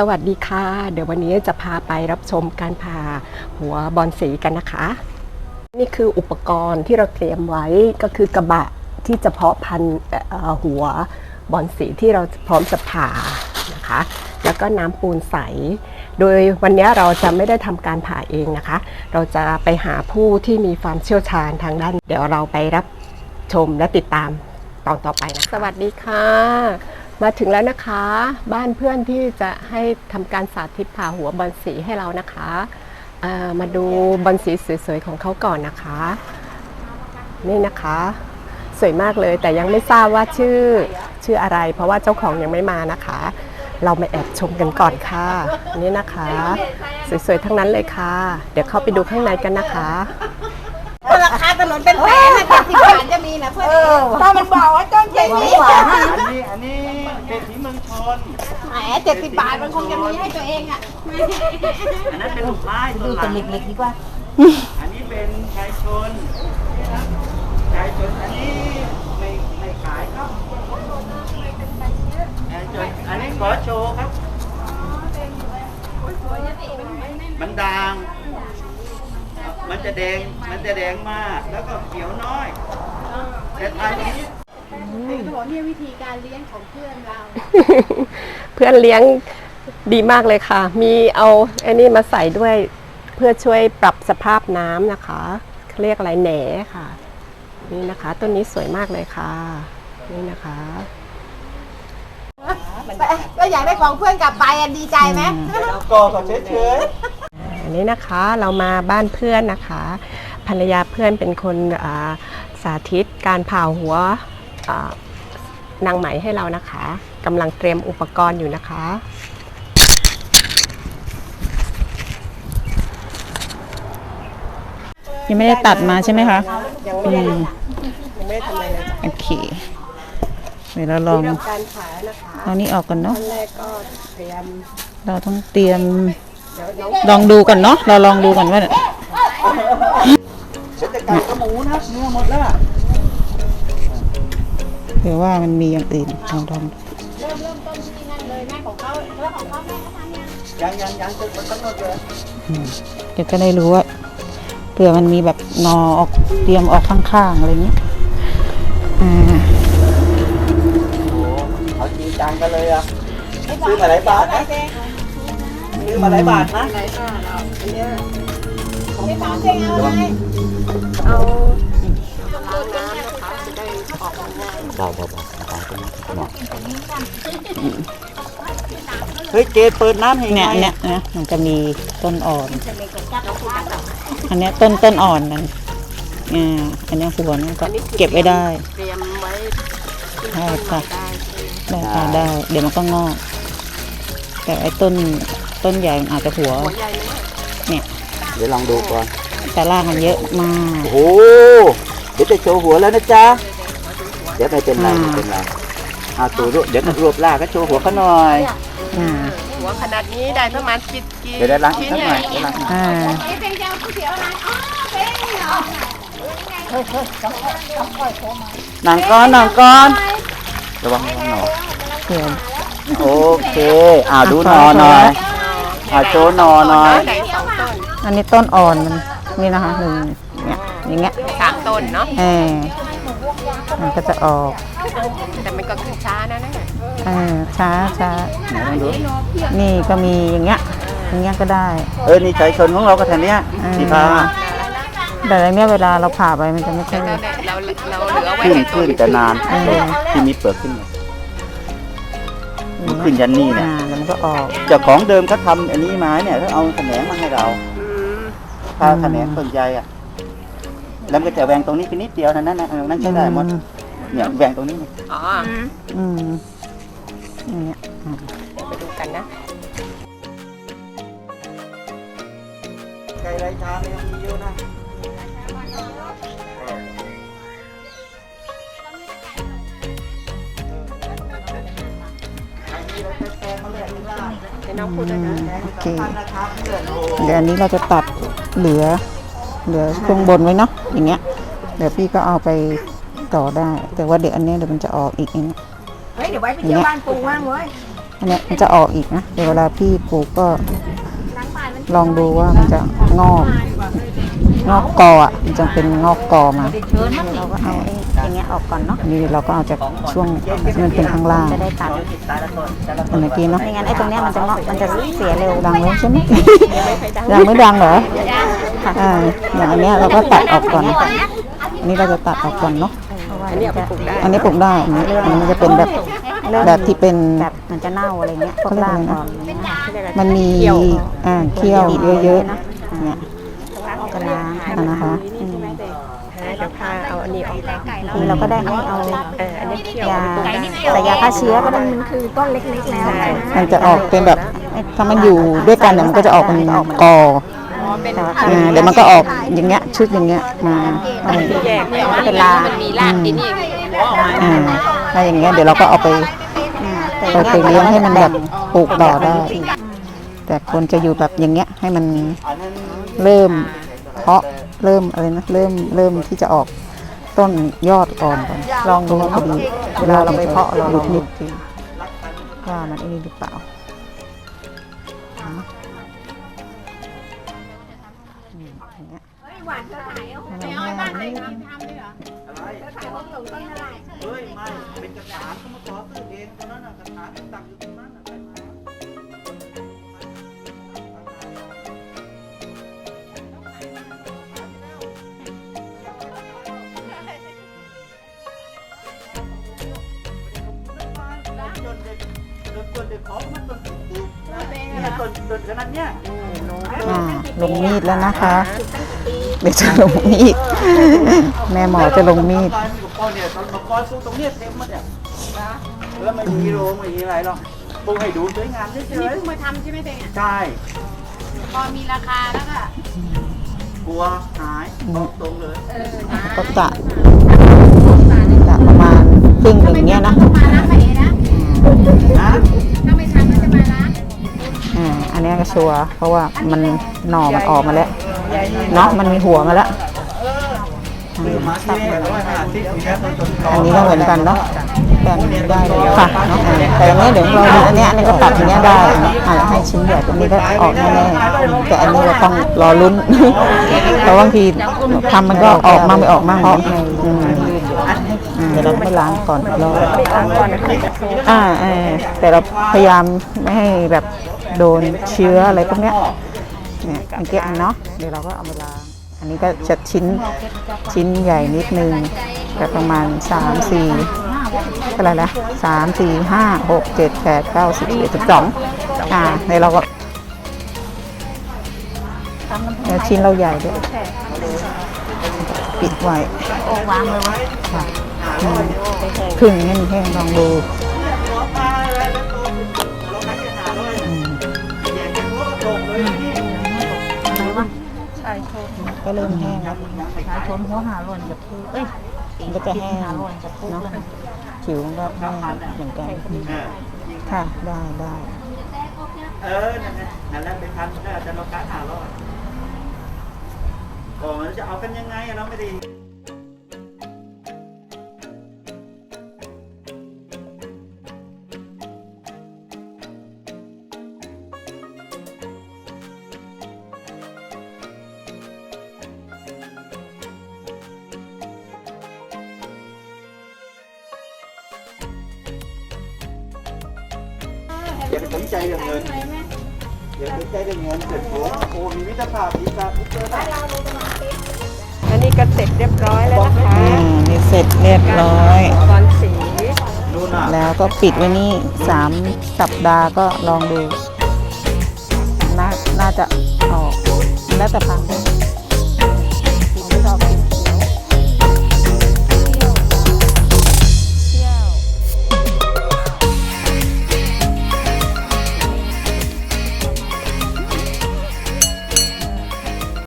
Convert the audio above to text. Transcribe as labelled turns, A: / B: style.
A: สวัสดีค่ะ เดี๋ยววันนี้จะพาไปรับชมการผ่าหัวบอลสีกันนะคะ นี่คืออุปกรณ์ที่เราเตรียมไว้ก็คือกระบะที่จะเพาะพันธุ์หัวบอลสีที่เราพร้อมจะผ่านะคะ แล้วก็น้ำปูนใส โดยวันนี้เราจะไม่ได้ทำการผ่าเองนะคะ เราจะไปหาผู้ที่มีความเชี่ยวชาญทางด้าน เดี๋ยวเราไปรับชมและติดตามตอนต่อไปนะคะสวัสดีค่ะ มาถึงแล้วนะคะ บ้านเพื่อนที่จะให้ทำการสาธิตผ่าหัวบอลสีให้เรานะคะมาดูบอลสีสวยๆของเขาก่อนนะคะ นี่นะคะ สวยมากเลยแต่ยังไม่ทราบว่าชื่อชื่ออะไร เพราะว่าเจ้าของยังไม่มานะคะ เรามาแอบชมกันก่อนค่ะ นี่นะคะ สวยๆทั้งนั้นเลยค่ะ เดี๋ยวเข้าไปดูข้างในกันนะคะ
B: ราคาถนนเป็นแสนนะเจ็ดสิบบาทจะมี สิบบาทมันคงจะมีให้ตัวเองอะ
C: อันนั้นเป็นลูกไม้ต้นหลัง
B: เล็กๆดีกว่า
C: อันนี้เป็นชายชนชายชนอันนี้ไม่ไม่ขายครับชายชนอันนี้ขอโชว์ครับ มันด่าง มันจะแดง มันจะแดงมาก แล้วก็เขียวน้อย แต่ทายนี้
B: โหเนี่ยวิธีการเลี้ยงของเพื่อนเรา
A: เพื่อนเลี้ยงดีมากเลยค่ะ มีเอาไอ้นี่มาใส่ด้วยเพื่อช่วยปรับสภาพน้ำนะคะเขาเรียกอะไรแหนค่ะ นี่นะคะต้นนี้สวยมากเลยค่ะ นี่นะคะ
B: ก็อยากได้ของเพื่อนกลับไปอะดีใจไหม
C: ก็ก็เฉย
A: อันนี้นะคะเรามาบ้านเพื่อนนะคะ ภรรยาเพื่อนเป็นคนอ่าสาธิตการผ่าหัวอ่านางไหมให้เรานะคะ กำลังเตรียมอุปกรณ์อยู่นะคะ
D: ยังไม่ได้ตัดมาใช่ไหมคะ
A: ยังไม่ได้ยังไม่ได้ทำอะไรเลย
D: โอเคเดี๋ยวเราลอง
A: เรื่องการผ่านะคะ
D: เอานี้ออกก่อนเนาะ
A: ขั้นแรกก็เตรียม
D: เราต้องเตรียม
A: เดี๋ยวน้อง
D: ลองดูก่อนเนาะเราลองดูก่อนว่า
C: ๆเดี๋ยวจะไก่กับหมูนะเนื้อหมดแล้วอะ
D: เผื่อว่ามันมีอย่างอื่นลองลอง
C: ยังยังยังจะมันต้องหมดเลย
D: อืมเดี๋ยวจะได้รู้ว่าเผื่อมันมีแบบนอออกเตรียมออกข้างๆอะไรเงี้ยอ่า
C: โอ้เอาจริงจังกันเลยอะซื้อมาหลายบาทนะซื้อมาหลายบาทนะ
B: ไม่ถามเองเอาอะไร
A: เอาล้างน้ำนะคะจะได้ออกมาง่าย
C: เบาเบาเบาตาตรงนี้หน่อยเฮ้ยเจเปิดน้ำให้ไง
D: เนี่ยเนี่ยนะมันจะมีต้นอ่อน อันเนี้ยต้นต้นอ่อนมันอ่าอันเนี้ยหัวมันก็เก็บไว้ได้
A: เตรียมไว้
D: ใช่ค่ะ
A: ได้ใช่ไหม
D: ได้ค่ะได้ เดี๋ยวมันก็งอก แต่ไอ้ต้นต้นใหญ่มันอาจจะหัว
A: หัวใหญ่ไหม
D: เนี่ย
C: เดี๋ยวลองดูก่อน
D: แต่รากมันเยอะมาก
C: โอ้โห เดี๋ยวจะโชว์หัวแล้วนะจ๊ะ เดี๋ยวไม่เป็นไรไม่เป็นไร เอาตัวรวบเดี๋ยวรวบลากก็โชว์หัวเขาหน่อย
D: อ่า
A: หัวขนาดนี้ได้ประมาณกี่กี่
C: เดี๋ยวได้ล้างอี
A: ชิ้
C: ก
A: น
C: สัก
A: เนี่
C: หน่อยยเดี๋ยวล้างอีก
D: อ่า
B: ไอ้เป็นเจ้าก๋วยเตี๋ยวอะไรอ๋อเป็นเหรอ
C: หนังก้อนหนังก้อนระวังระวังหนอ
D: เผื่อ
C: โอเคอ่าดูหนอหน่อยอ่าโชว์หนอหน่อย
A: ไหนสองต้น
D: อันนี้ต้นอ่อนมันนี่นะคะหนึ่งเนี่ยอย่างเงี้ย
A: สามต้นเนาะ
D: เออ มันก็จะออก
A: แต่มันก็ขึ้นช้านะเนี่ย
D: เออช้าช้า
C: ไหนลองดู
D: นี่ก็มีอย่างเงี้ย อย่างเงี้ยก็ได้
C: เออนี่ชายชนของเราก็แถวเนี้ย
D: อืม
C: สีฟ้า
D: แต่อันเนี้ยเวลาเราผ่าไปมันจะไม่ค่อย
A: เราเราเราเหลือไว้
C: ขึ้น
A: ให้ต้
C: ขึ้
A: น
C: นแต่นาน
D: เออ
C: ที่มีเปลือกขึ้นมามันขึ้นยันนี่เนี่ย
D: อ่าแล้วมันก็ออก
C: เจ้าของเดิมเขาทำอันนี้มาเนี่ยเขาเอาแขนงมาให้เรา
A: อืม
C: พาแขนงต้นใหญ่อะ แล้วมันก็จะแหวงตรงนี้เป็นนิดเดียวเท่านั้นนะเออนั่นใช้ได้หมดเนี่ยแหวงตรงนี้เนี่ย
A: อ๋อ
D: อืมอย่างเงี้ยอ่า
A: เดี๋ยวไปดูกันนะ
C: ไก่ไรชาเนี่ยยังมีเยอะนะใครมีอะไรแพงๆมาแลกที่ร้าน
A: ให้น้องพูดด้วยนะ
D: โอเค
C: ท่านนะครับเพื่อนโอ้
D: เดี๋ยวอันนี้เราจะตัดเหลือ เหลือช่วงบนไว้เนาะอย่างเงี้ย เดี๋ยวพี่ก็เอาไปต่อได้ แต่ว่าเดี๋ยวอันเนี้ยเดี๋ยวมันจะออกอีกอย่างเงี้ย
B: เฮ้ยเดี๋ยวไว้ไปเที่ยวบ้านปูมั่งเว้ย
D: อันเนี้ยมันจะออกอีกนะเดี๋ยวเวลาพี่ปลูกก็ลองดูว่ามันจะงอกงอกกออะมันจะเป็นงอกกอมาเราก็เอาไอ้อย่างเงี้ยออกก่อนเนาะอันนี้เราก็เอาจากช่วงที่มันเป็นข้างล่าง
B: จะได้ตัด
D: เหมือนเมื่อกี้เนาะ
B: ไม่งั้นไอ้ตรงเนี้ยมันจะงอกมันจะเสียเร็ว
D: ดังแล้วใช่ไหมยังไม่ดังเหรอ อ่าอย่างอันเนี้ยเราก็ตัดออกก่อน อันนี้เราจะตัดออกก่อนเนาะ
A: อันนี้เอาไปปลูกได้
D: อันนี้ปลูกได้อันนี้อันนี้มันจะเป็นแบบแบบที่เป็น
B: แบบมันจะเน่าอะไรเงี้ยพวกรากอ่อนอะไรเงี้ย
D: มันมีอ่าเขี้ยวเยอะๆเนี่ย
B: ก็ล้าง
D: อันนะคะอืม
A: เดี๋ยวพาเอาอันนี้ออกก่อน
B: ทีเราก็ได้ให้เอา
A: เอออันนี้เคี่ยวยา
B: แต่ยาฆ่าเชื้อก็ได้มันคือต้นเล็กๆแล้ว
D: มันจะออกเป็นแบบถ้ามันอยู่ด้วยกันเนี่ยมันก็จะออกเป็นกอ
B: แต่ว่า
D: อ่าเดี๋ยวมันก็ออกอย่างเงี้ยชุดอย่างเงี้ยมาอืม
A: แยกเลย
B: เป็นลา
D: อ่าถ้าอย่างเงี้ยเดี๋ยวเราก็เอาไป
B: แต่
D: เอาไปเลี้ยงให้มันแบบปลูกต่อได้ แต่ควรจะอยู่แบบอย่างเงี้ยให้มัน
C: อันนั้น
D: เริ่มเพาะเริ่มอะไรนะเริ่มเริ่มที่จะออกต้นยอดอ่อนก่อนลองดูว่าพอดีเวลาเราไปเพาะเราลองดูทีว่ามันไอ้นี่หรือเปล่า งี้ยให้เราแห้ง
C: อะไรเฮ้ย ไม่ เป็นกระถางเขามาขอซื้อเองตอนนั้นน่ะกระถางตั้งอยู่ตรงนั้นน่ะไปมาจนเด็กจนจนเด็กขอมันนปุ๊บเนี่ยจนจนขนาดเนี้ย
D: อ่าลงมีดแล้วนะคะ เดี๋ยวจะลงมีด แม่หมอจะลงมีด
C: ตอนกับพ่อเนี่ยตอนกับพ่อสู้ตรงเนี้ยเต็มหมดเนี่ยแล้วไม่มีโรงไม่มีอะไรหรอกปลูกให้ดูสวยงามเฉย
B: นี่เพิ่งมาทำใช่ไหมเต็ง
C: ๆใช่
B: พอมีราคาแล้วก็
C: กลัวหายบอกตรงเลย
D: ก็กะกะประมาณครึ่งหนึ่งเนี้ยนะ
B: มาล้างไปเองนะ
C: นะ
B: ถ้าไม่ทันก็จะมาล้าง
D: อ่าอันเนี้ยก็ชัวร์เพราะว่ามันหน่อมันออกมาแล้ว เนาะมันมีหัวมาแล้ว
C: ซื้อมาที่แรกร้อยห้าสิบแค่ต้นต้น
D: อันนี้ก็เหมือนกันเนาะแบ่งได้เลยค่ะเนาะแต่อันนี้เดี๋ยวเราดูอันเนี้ยอันนี้ก็ตัดอันเนี้ยได้อ่าให้ชิ้นใหญ่อันนี้ก็ออกแน่ๆแต่อันนี้เราต้องรอลุ้นเพราะบางทีทำมันก็ออกมาไม่ออกมากเพราะอืมอืมเดี๋ยวเราไม่ล้างก่อนรอ
A: ล้างก่อนนะคะ
D: อ่าเออแต่เราพยายามไม่ให้แบบโดนเชื้ออะไรพวกเนี้ย เนี่ยเมื่อกี้เนาะเดี๋ยวเราก็เอามาล้างอันนี้ก็จะชิ้นชิ้นใหญ่นิดนึงแบบประมาณสามสี่เท่าไหร่นะสามสี่ห้าหกเจ็ดแปดเก้าสิบสิบเอ็ดสิบสองอ่าในเราก็แล้วชิ้นเราใหญ่ด้วยปิดไว้
B: วางเลยวะ
D: ค่ะอืมครึ่งให้มันแห้งลองดู ก็เริ่มแห้งแล้ว
B: ชายชมหัวหาหล่นจะพูเอ้ย
D: มันก็จะแห้ง
B: หาหล่นจะพู
D: เนาะผิวมันก็แห้งเหมือนกัน
C: เออ
D: ค่ะได้ได้
C: เออนั่นแหละนั่นแหละเป็นพันได้แต่เราขายหาร้อยก่อนจะเอากันยังไงอะเราไม่ได้ อย่าไปสนใจเรื่องเงินอย่าไปสนใจเรื่องเงินเกิดโผล่โอ้มีมิตรภาพดีครับมิตรภาพ
A: อันนี้ก็เสร็จเรียบร้อยแล้วนะคะ
D: อ่านี่เสร็จเรียบร้อย
A: บอลสี
C: ดูน่ะ
D: แล้วก็ปิดไว้นี่สามสัปดาห์ก็ลองดู น่าน่าจะออกแล้วแต่พันธุ์